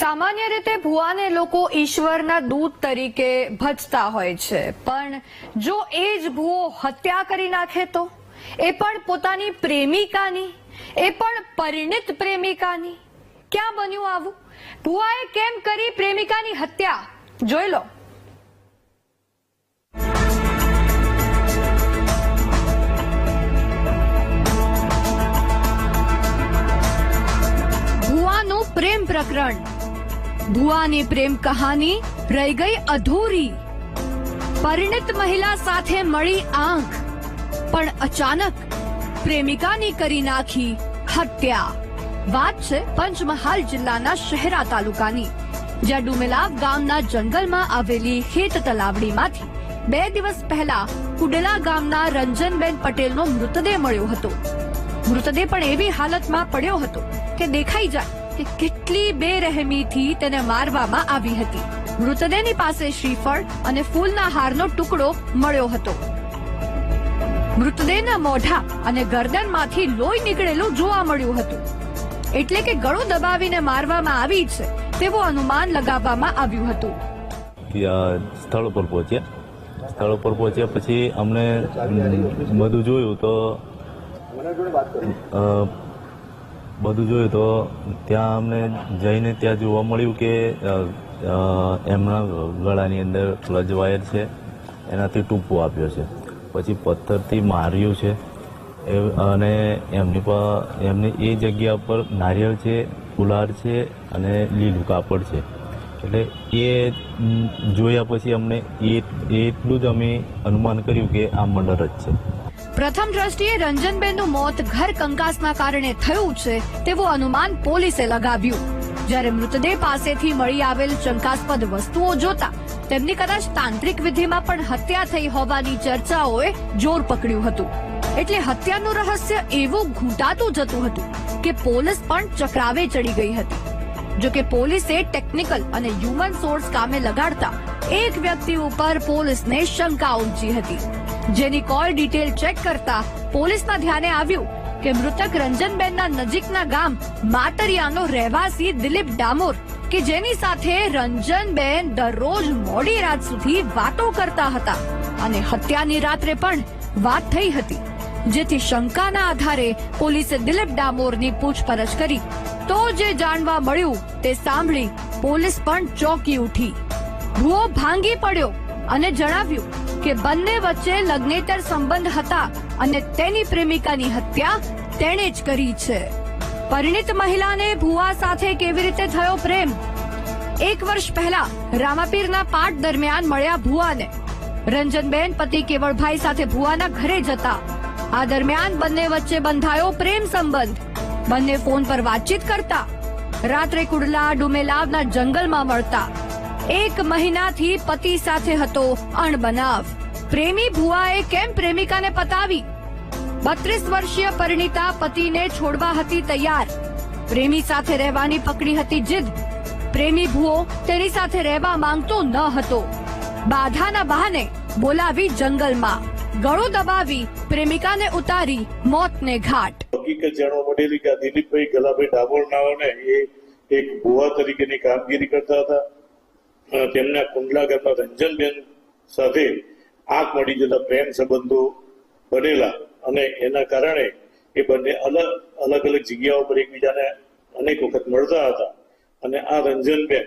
સામાન્ય રીતે ભુવાને લોકો ઈશ્વરના દૂત તરીકે ભજતા હોય છે. પણ જો એ જ ભુવો હત્યા કરી નાખે તો? એ પણ પોતાની પ્રેમિકાની? એ પણ પરિણિત પ્રેમિકાની? ક્યાં બન્યું આવું? ભુવાએ કેમ કરી પ્રેમિકાની હત્યા? જોઈ લો. પ્રેમ પ્રકરણ. ભુવાની પ્રેમ કહાની રહી ગઈ અધૂરી. પરિણિત મહિલા સાથે મળી આંખ, પણ અચાનક પ્રેમિકાની કરી નાખી હત્યા. વાત છે પંચમહાલ જિલ્લાના શહેરા તાલુકાની, જ્યાં ડુમેલાવ ગામના જંગલમાં આવેલી ખેત તલાવડીમાંથી બે દિવસ પહેલા કુડલા ગામના રંજનબેન પટેલનો મૃતદેહ મળ્યો હતો. મૃતદેહ પણ એવી હાલતમાં પડ્યો હતો કે દેખાઈ જાય. કે કેટલી બેરહેમીથી તેને મારવામાં આવી હતી. મૃતદેહની પાસે શ્રીફળ અને ફૂલના હારનો ટુકડો મળ્યો હતો. મૃતદેહના મોઢા અને ગરદનમાંથી લોહી નીકળેલું જોવા મળ્યું હતું. એટલે કે ગળું દબાવીને મારવામાં આવી છે, તેવું અનુમાન લગાવવામાં આવ્યું હતું. સ્થળ ઉપર પહોંચ્યા. સ્થળ ઉપર પહોંચ્યા પછી અમને બધું જોયું તો બધું જોયું તો ત્યાં અમને જઈને ત્યાં જોવા મળ્યું કે એમના ગળાની અંદર ક્લચ વાયર છે, એનાથી ટૂંપો આપ્યો છે. પછી પથ્થરથી માર્યું છે. એ- અને એમની પર એમની એ જગ્યા પર નારિયેળ છે, ગુલાર છે, અને લીલું કાપડ છે. એટલે એ જોયા પછી અમને એ, એટલું જ અમે અનુમાન કર્યું કે આ મર્ડર જ છે. પ્રથમ દ્રષ્ટિએ રંજનબેનનું મોત ઘર કંકાસના કારણે થયું છે તેવું અનુમાન પોલીસે લગાવ્યું. જ્યારે મૃતદેહ પાસેથી મળી આવેલ શંકાસ્પદ વસ્તુઓ જોતા તેમની કદાચ તાંત્રિક વિધિમાં પણ હત્યા થઈ હોવાની ચર્ચાઓએ જોર પકડ્યું હતું. એટલે હત્યાનું રહસ્ય એવું ઘૂંટાતું જતું હતું કે પોલીસ પણ ચક્રાવે ચડી ગઈ હતી. જો કે પોલીસે ટેકનિકલ અને હ્યુમન સોર્સ કામે લગાડતા એક વ્યક્તિ ઉપર પોલીસને શંકા ઊંચી હતી. જેની કોલ ડિટેલ ચેક કરતા પોલીસના ધ્યાને આવ્યું કે મૃતક રંજનબેનના નજીકના ગામ માતરિયાનો રહેવાસી દિલીપ ડામોર, કે જેની સાથે રંજનબેન દરરોજ મોડી રાત સુધી વાતો કરતા હતા અને હત્યાની રાત્રે પણ વાત થઈ હતી. જેથી શંકાના આધારે પોલીસે દિલીપ ડામોરની પૂછપરછ કરી. તો જે જાણવા મળ્યું તે સાંભળી પોલીસ પણ ચોંકી ઉઠી. ભૂવો ભાંગી પડ્યો અને જણાવ્યું કે બંને વચ્ચે લગ્નેતર સંબંધ હતા અને તેની પ્રેમિકાની હત્યા તેણે જ કરી છે. પરિણિત મહિલાને ભુવા સાથે કેવી રીતે થયો પ્રેમ? એક વર્ષ પહેલા રામાપીરના પાઠ દરમિયાન મળ્યા ભુવાને. રંજનબેન પતિ કેવળભાઈ સાથે ભુવાના ઘરે જતા. આ દરમિયાન બંને વચ્ચે બંધાયો પ્રેમ સંબંધ. બંને ફોન પર વાતચીત કરતા. રાત્રે કુડલા ડુમેલાવના જંગલમાં મળતા. એક મહિનાથી પતિ સાથે હતો અણબનાવ. પ્રેમી ભુવાએ કેમ પ્રેમિકાને પતાવી? બત્રીસ વર્ષીય પરિણીતા પતિને છોડવા હતી તૈયાર. પ્રેમી સાથે રહેવાની પકડી હતી જીદ. પ્રેમી ભુવો તેની સાથે રહેવા માંગતો ન હતો. બાધાના બહાને બોલાવી જંગલમાં. ગળું દબાવી પ્રેમિકાને ઉતારી મોતને ઘાટ. હકીકત જાણવા મળેલી કે દિલીપભાઈ ગલાભાઈ ડાબોર નાઓને એ એક ભુવા તરીકેની કામગીરી કરતા હતા. તેમના કુંડલા ગામના રંજનબેન સાથે આંખ મળી જતા પ્રેમ સંબંધો બનેલા અને એના કારણે એ બંને અલગ અલગ અલગ જગ્યાઓ પર એકબીજાને અનેક વખત મળતા હતા અને આ રંજનબેન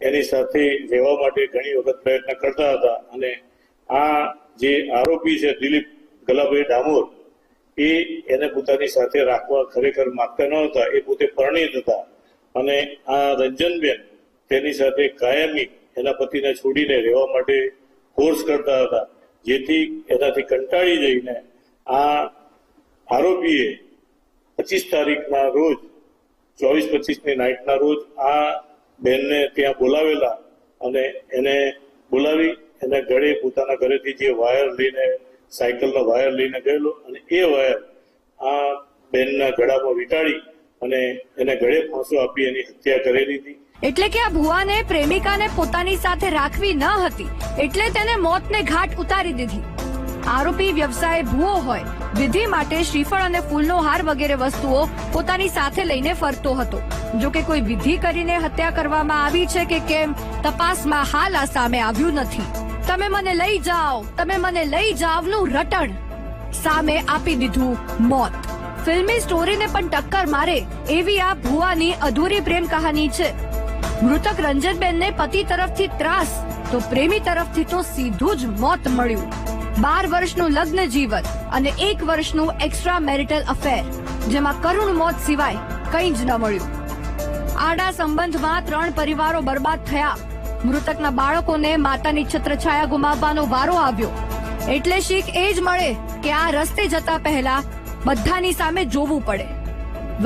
એની સાથે રહેવા માટે ઘણી વખત પ્રયત્ન કરતા હતા અને આ જે આરોપી છે દિલીપ ગલાભાઈ ડામોર, એ એને પોતાની સાથે રાખવા ખરેખર માગતા ન હતા, એ પોતે પરણિત હતા અને આ રંજનબેન તેની સાથે કાયમી એના પતિને છોડીને રહેવા માટે ફોર્સ કરતા હતા. જેથી એનાથી કંટાળી જઈને આ આરોપીએ પચીસ તારીખના રોજ ચોવીસ પચીસની નાઇટના રોજ આ બેનને ત્યાં બોલાવેલા અને એને બોલાવી, એના ઘરે પોતાના ઘરેથી જે વાયર લઈને, સાયકલનો વાયર લઈને ગયેલો અને એ વાયર આ બેનના ગળામાં વીંટાળી અને એને ગળે ફાંસો આપી એની હત્યા કરેલી હતી. એટલે કે આ ભુવાને પ્રેમિકાને પોતાની સાથે રાખવી ન હતી, એટલે તેને મોતને ઘાટ ઉતારી દીધી. આરોપી વ્યવસાય ભૂવો હોય, વિધિ માટે શ્રીફળ અને ફૂલનો હાર વગેરે વસ્તુઓ પોતાની સાથે લઈને ફરતો હતો. જો કે કોઈ વિધિ કરીને હત્યા કરવામાં આવી છે કે કેમ, તપાસમાં હાલ આ સામે આવ્યું નથી. તમે મને લઈ જાઓ, તમે મને લઈ જાવનું રટણ. સામે આપી દીધું મોત. ફિલ્મી સ્ટોરીને પણ ટક્કર મારે, એવી આ ભુવાની અધૂરી પ્રેમ કહાની છે. મૃતક રંજનબેનને પતિ તરફથી ત્રાસ, તો પ્રેમી તરફથી તો સીધું જ મોત મળ્યું. બાર વર્ષનું લગ્ન જીવન અને એક વર્ષનું એક્સ્ટ્રા મેરિટલ અફેર જેમાં કરુણ મોત સિવાય કંઈ જ ન મળ્યું. આડા સંબંધમાં ત્રણ પરિવારો બરબાદ થયા. મૃતકના બાળકોને માતાની છત્રછાયા ગુમાવવાનો વારો આવ્યો. એટલે શીખ એ જ મળે કે આ રસ્તે જતા પહેલા બધાની સામે જોવું પડે.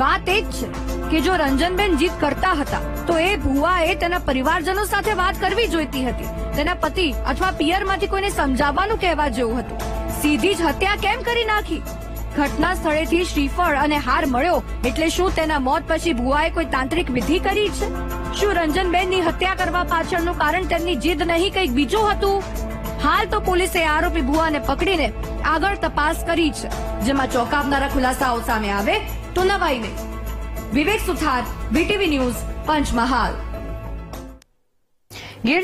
વાત એ જ છે કે જો રંજનબેન જીત કરતા હતા, તો એ ભુવાએ તેના પરિવારજનો સાથે વાત કરવી જોઈતી હતી. તેના પતિ અથવા પિયરમાંથી કોઈને સમજાવવાનું કહેવા જેવું હતું. સીધી જ હત્યા કેમ કરી નાખી? ઘટના સ્થળેથી શ્રીફળ અને હાર મળ્યો એટલે શું તેના મોત પછી ભુવાએ કોઈ તાંત્રિક વિધિ કરી છે? શું રંજનબેનની હત્યા કરવા પાછળનું કારણ તેમની જીદ નહીં કંઈક બીજું હતું? હાલ તો પોલીસે આરોપી ભુવાને પકડીને આગળ તપાસ કરી છે, જેમાં ચોંકાવનારા ખુલાસાઓ સામે આવે તો નવાઈ નહીં વિવેક સુથાર, વીટીવી ન્યૂઝ, પંચમહાલ. ગીર